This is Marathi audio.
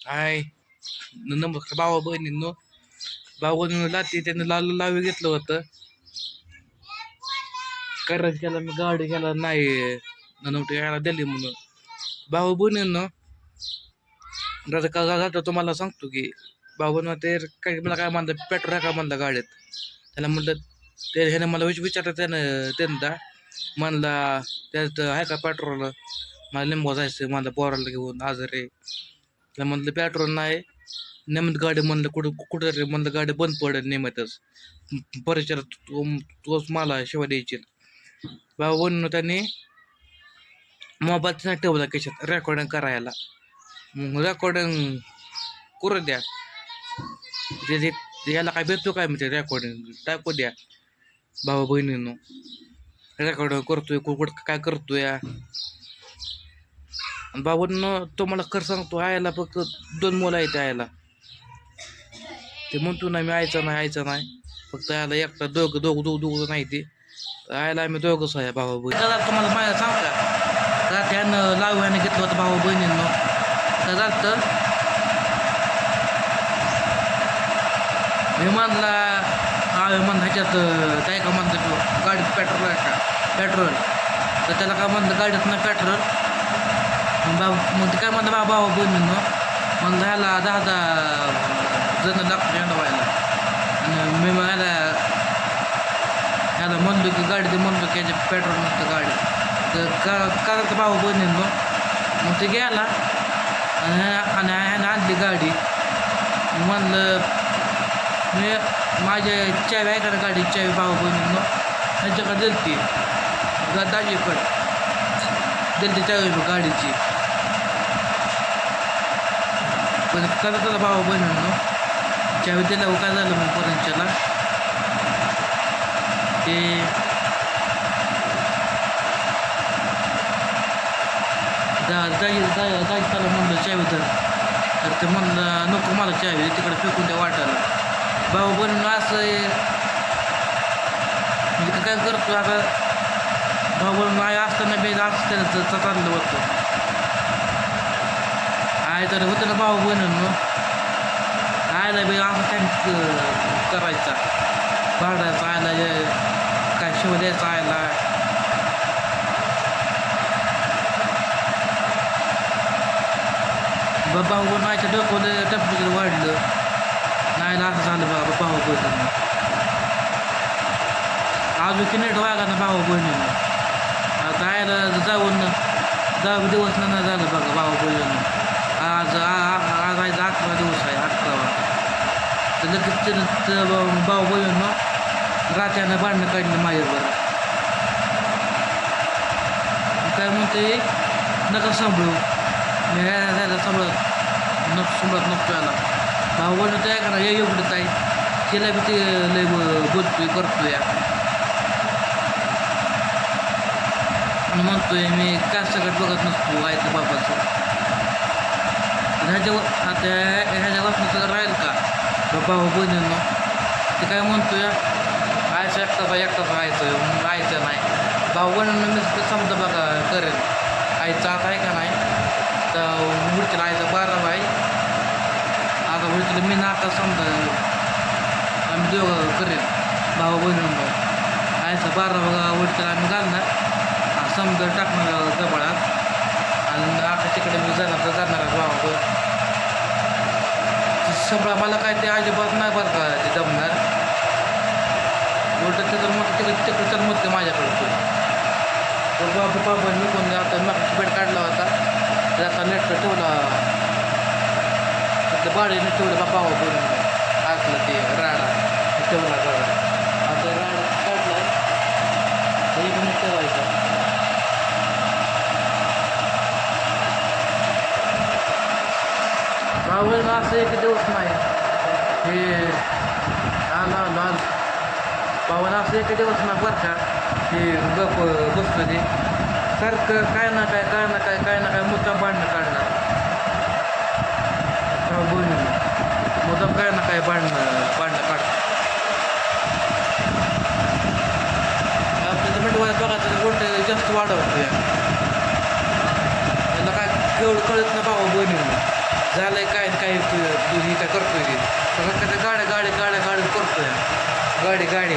हाय नंबर नमस्कार भावा बहिणींनो भाऊ लाती ते त्यानं लाल लावी घेतलं होतं. करायचं केला मी गाडी केला नाही नवटी यायला दिली म्हणून. भाऊ बहिणींनो दादा का जाता तुम्हाला सांगतो की भाऊ ते काय मला काय म्हणलं पेट्रोल आहे का म्हणलं गाडीत. त्याला म्हणलं ते ह्यानं मला विच विचारलं त्यानं त्यांना म्हणला त्यात आहे का पेट्रोल? मला लिंबू जायचं मला पोराला घेऊन आजारे त्याला म्हणलं पेट्रोल नाही नेमत गाडी म्हणलं कुठं कुठं तरी म्हणलं गाडी बंद पडेल नेमतच परिचय तो तोच मला शिवाय द्यायची बाबा म्हणून त्यांनी मोबाईल नाही ठेवला कशात रेकॉर्डिंग करायला. मग रेकॉर्डिंग करू द्या. ते जे याला काय भेटतो काय म्हणते रेकॉर्डिंग टाकू द्या. भावा बहिणींनो रेकॉर्डिंग करतोय कुठं काय करतोय? बाबांनो तुम्हाला खरं सांगतो आयला फक्त दोन मुलं आहेत आयला ते म्हणतो ना मी आयचा नाही आयचा नाही. फक्त आयला एकटा दोघं दोघं दोघं दोघं नाही ते आयला आम्ही दोघंच आहे भावा बहीण. दादा तुम्हाला माझ्या सांग का? का त्यानं लावू यानं घेतलं होतं भावा बहिणींना. काय झालं तर विमानला हा विमान ह्याच्यात काय का म्हणतो गाडीत पेट्रोल आहे का? पेट्रोल तर त्याला काय म्हणलं गाडीत ना पेट्रोल मग मग ते काय म्हणलं बा भावा मग म्हणलं ह्याला दहा दहा जण लागतो येणवायला आणि मी मग ह्याला ह्याला म्हणलो की गाडी ते म्हणलो की याच्या पेट्रोल नसतं गाडी. तर का करायचं भाऊ बहिणींनो मग ते गेला आणि ह्या- आणि ह्यानं आणली गाडी. म्हणलं मी माझ्या चावी आहे का गाडी चावी भाऊ बहिणींनो ह्यांच्याकडे दिलती. दाजीकडे दिलती चावी गाडीची. पण करत होता भाऊ बहिणींनो चावी दिल्यावर काय झालं मग पोरांच्याला. ते दा म्हणलं चावी तर तर ते म्हणलं नको मला चावी तिकडे फेकून द्या वाटायला. भाऊ बहिणीनं असं आहे, म्हणजे काय करतो आता? भाऊ बहिण आहे असताना बी असताना त्याचं चाललं होतं. काय तर होतं ना भाऊ बहिणींनो आयला बी असं काय करायचा? भाडायचा आयला हे काय शिव द्यायचा आयला बा- भाऊ बहिण आयच्या डोकवलं टेम्परेचर वाढलं. नाही असं झालं बाबा भाऊ बहिणींनो अजून की नेट वागा ना भाऊ बहिणींनो आता आयला जाऊन दहा दिवस नाही झालं बघा भाऊ बहिणींनो तर लगेच त्यानं भाऊ भाऊ मग रात्यानं भांडणं काढलं माझ्यावर. काय म्हणते नका सांभाळू. मी ह्या- ह्याला सांभाळत नको सांभाळत नको याला भाऊ बहिणी तर ऐका ना या एवढंच आहे तिला बी ते लय बोलतोय करतोय आणि म्हणतोय मी काय सगळं बघत नसतो आयचं बाबाचं ह्याच्या आता ह्याच्या वाचण्याचं राहील का? बाबा हो बहिणींनो ते काय म्हणतोय आयचं एकटा आहे एकटाच राहायचं मग आयचं नाही. भाऊ बहिणींना मी ते समजा बघा करेल. आईचं आता आहे का नाही? तर उडतील आईचं बारा बाई. आता उडतील मी नाका समजा. आम्ही दोघं करेल. भाऊ बहिणींनो आयचं बारा बघा उडतील आम्ही घालणार. समजा टाकणार जवळात. आणि आता तिकडे मी जाणार तर जाणार आहे भावा सगळं मला काय ते अजिबात नाही बरं का ते जमणार उलट तिथं मग तिकडे तिकडे तर मग ते माझ्याकडे तो. बाबा बाबा मी कोण आता. मग बेड काढला होता. तर आता नेट ठेवला. ते बाळीने ठेवलं बाबा बाबा बोलून आतलं ते राडा. ठेवला राडा आता राडा काढला. एक पण ठेवायचं. रावण असं एक दिवस नाही. हे आला लाल पावन असं एका दिवस ना बरं का हे गप बसतो ते सारखं काय ना काय काय ना काय काय ना काय मुद्दा भांडणं काढणार. बोलून मुद्दाम काय ना काय भांडणं भांडणं काढ. आपल्याला मिठवाय बघायचं गोष्ट जास्त वाढवतो या. त्यांना काय केवढं कळत ना बाबा बहिणी झालंय काय काय तू तू काय करतोय की करतोय? गाडी गाडी